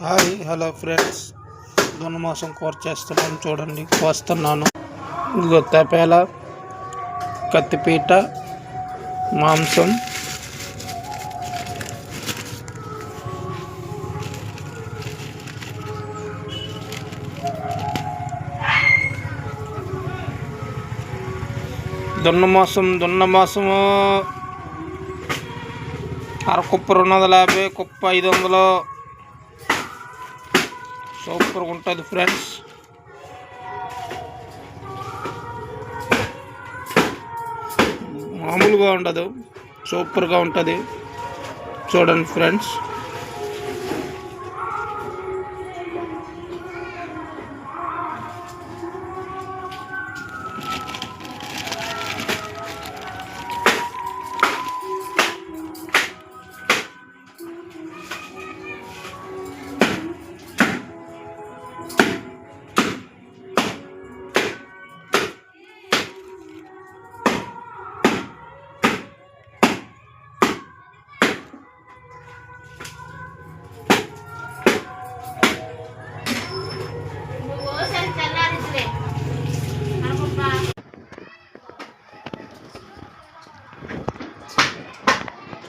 Hi hello friends. దున్నమాసం కూర చేస్తున్నాను చూడండి కోస్తున్నాను. ఇదిగో తపేల కత్తిపీట మాంసం. దున్నమాసం దున్నమాసము అరకుప్ప రెండు వందల యాభై కుప్ప ఐదు వందలు. సూపర్గా ఉంటుంది ఫ్రెండ్స్. మామూలుగా ఉండదు సూపర్గా ఉంటుంది. చూడండి ఫ్రెండ్స్.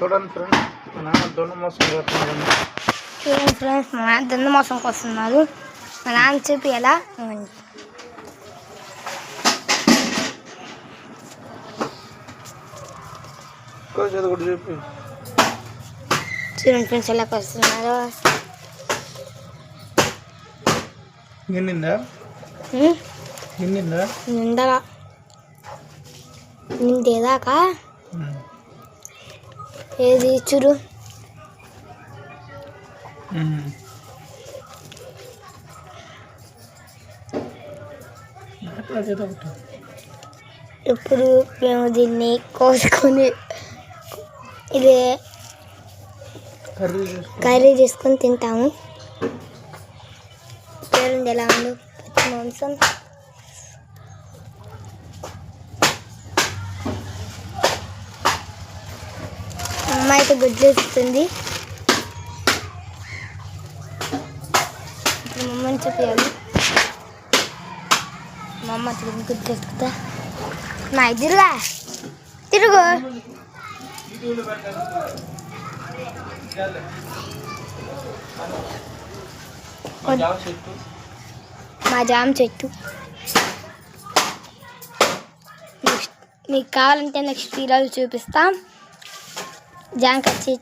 చూడండి ఫ్రెండ్స్ మా నాన్న దున్నమాసం చేస్తున్నాడు చూడండి ఫ్రెండ్స్ మా నాన్న దున్న మోసంకి వస్తున్నారు మా నాన్న చూపి ఎలా? కూడా చెప్పి చూడండి ఫ్రెండ్స్ ఎలా వస్తున్నారు నిన్నిందా? నిన్నిందా? నిండలా నిండేదాకా ఏది చూడు ఇప్పుడు మేము దీన్ని కోసుకొని ఇది కర్రీ చేసుకో కర్రీ చేసుకొని తింటాము. చూడండి ఎలా ఉందో? మాంసం? అమ్మ అయితే గుడ్లు వేస్తుంది ఇప్పుడు మా అమ్మని చెప్పాలి మా అమ్మ తిరిగి గుడ్లు వేస్తుందా నా తిరుగా తిరుగు. మా జామ చెట్టు. మీకు కావాలంటే నెక్స్ట్ వీడియోలు చూపిస్తాం. Can kaçı.